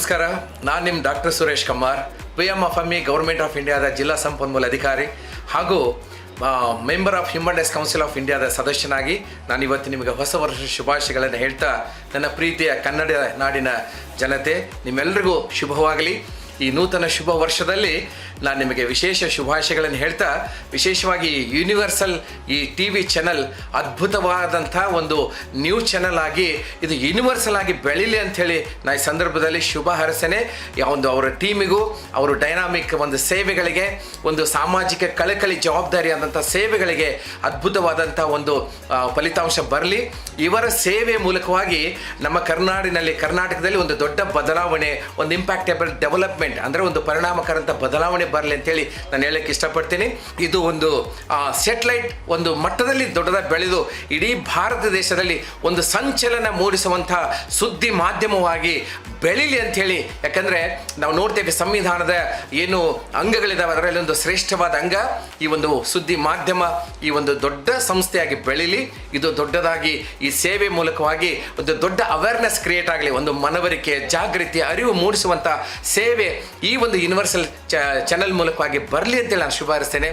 ನಮಸ್ಕಾರ. ನಾನು ನಿಮ್ಮ doctor Suresh Kumar P M of M government of ಇಂಡಿಯಾದ ಜಿಲ್ಲಾ ಸಂಪನ್ಮೂಲ ಅಧಿಕಾರಿ ಹಾಗೂ member of human rights council of ಇಂಡಿಯಾದ ಸದಸ್ಯನಾಗಿ ನಾನು ಇವತ್ತು ನಿಮಗೆ ಹೊಸ ವರ್ಷದ ಶುಭಾಶಯಗಳನ್ನು ಹೇಳ್ತಾ ನನ್ನ ಪ್ರೀತಿಯ ಕನ್ನಡ ನಾಡಿನ ಜನತೆ ನಿಮ್ಮೆಲ್ಲರಿಗೂ ಶುಭವಾಗಲಿ. ಈ ನೂತನ ಶುಭ ವರ್ಷದಲ್ಲಿ ನಾನು ನಿಮಗೆ ವಿಶೇಷ ಶುಭಾಶಯಗಳನ್ನು ಹೇಳ್ತಾ, ವಿಶೇಷವಾಗಿ ಯೂನಿವರ್ಸಲ್ ಈ ಟಿ ವಿ ಚಾನಲ್ ಅದ್ಭುತವಾದಂಥ ಒಂದು ನ್ಯೂಸ್ ಚಾನಲ್ ಆಗಿ, ಇದು ಯೂನಿವರ್ಸಲ್ ಆಗಿ ಬೆಳೀಲಿ ಅಂಥೇಳಿ ನಾ ಈ ಸಂದರ್ಭದಲ್ಲಿ ಶುಭ ಹರಸನೆ. ಒಂದು ಅವರ ಟೀಮಿಗೂ, ಅವರು ಡೈನಾಮಿಕ್ ಒಂದು ಸೇವೆಗಳಿಗೆ, ಒಂದು ಸಾಮಾಜಿಕ ಕಳಕಳಿ ಜವಾಬ್ದಾರಿ ಆದಂಥ ಸೇವೆಗಳಿಗೆ ಅದ್ಭುತವಾದಂಥ ಒಂದು ಫಲಿತಾಂಶ ಬರಲಿ. ಇವರ ಸೇವೆ ಮೂಲಕವಾಗಿ ನಮ್ಮ ಕರ್ನಾಡಿನಲ್ಲಿ, ಕರ್ನಾಟಕದಲ್ಲಿ ಒಂದು ದೊಡ್ಡ ಬದಲಾವಣೆ, ಒಂದು ಇಂಪ್ಯಾಕ್ಟೇಬಲ್ ಡೆವಲಪ್ಮೆಂಟ್ ಅಂದರೆ ಒಂದು ಪರಿಣಾಮಕಾರಂತ ಬದಲಾವಣೆ ಬರಲಿ ಅಂತೇಳಿ ನಾನು ಹೇಳೋಕ್ಕೆ ಇಷ್ಟಪಡ್ತೀನಿ. ಇದು ಒಂದು ಸೆಟ್ಲೈಟ್ ಒಂದು ಮಟ್ಟದಲ್ಲಿ ದೊಡ್ಡದಾಗಿ ಬೆಳೆದು ಇಡೀ ಭಾರತ ದೇಶದಲ್ಲಿ ಒಂದು ಸಂಚಲನ ಮೂಡಿಸುವಂಥ ಸುದ್ದಿ ಮಾಧ್ಯಮವಾಗಿ ಬೆಳೀಲಿ ಅಂಥೇಳಿ ಯಾಕಂದರೆ ನಾವು ನೋಡ್ತೇವೆ ಸಂವಿಧಾನದ ಏನು ಅಂಗಗಳಿದಾವೆ, ಅದರಲ್ಲಿ ಒಂದು ಶ್ರೇಷ್ಠವಾದ ಅಂಗ, ಈ ಒಂದು ಸುದ್ದಿ ಮಾಧ್ಯಮ, ಈ ಒಂದು ದೊಡ್ಡ ಸಂಸ್ಥೆಯಾಗಿ ಬೆಳೀಲಿ. ಇದು ದೊಡ್ಡದಾಗಿ ಈ ಸೇವೆ ಮೂಲಕವಾಗಿ ಒಂದು ದೊಡ್ಡ ಅವೇರ್ನೆಸ್ ಕ್ರಿಯೇಟ್ ಆಗಲಿ, ಒಂದು ಮನವರಿಕೆ, ಜಾಗೃತಿ, ಅರಿವು ಮೂಡಿಸುವಂಥ ಸೇವೆ ಈ ಒಂದು ಯೂನಿವರ್ಸಲ್ ಚಾನಲ್ ಮೂಲಕವಾಗಿ ಬರಲಿ ಅಂತೇಳಿ ನಾನು ಶುಭ ಹಾರೈಸ್ತೇನೆ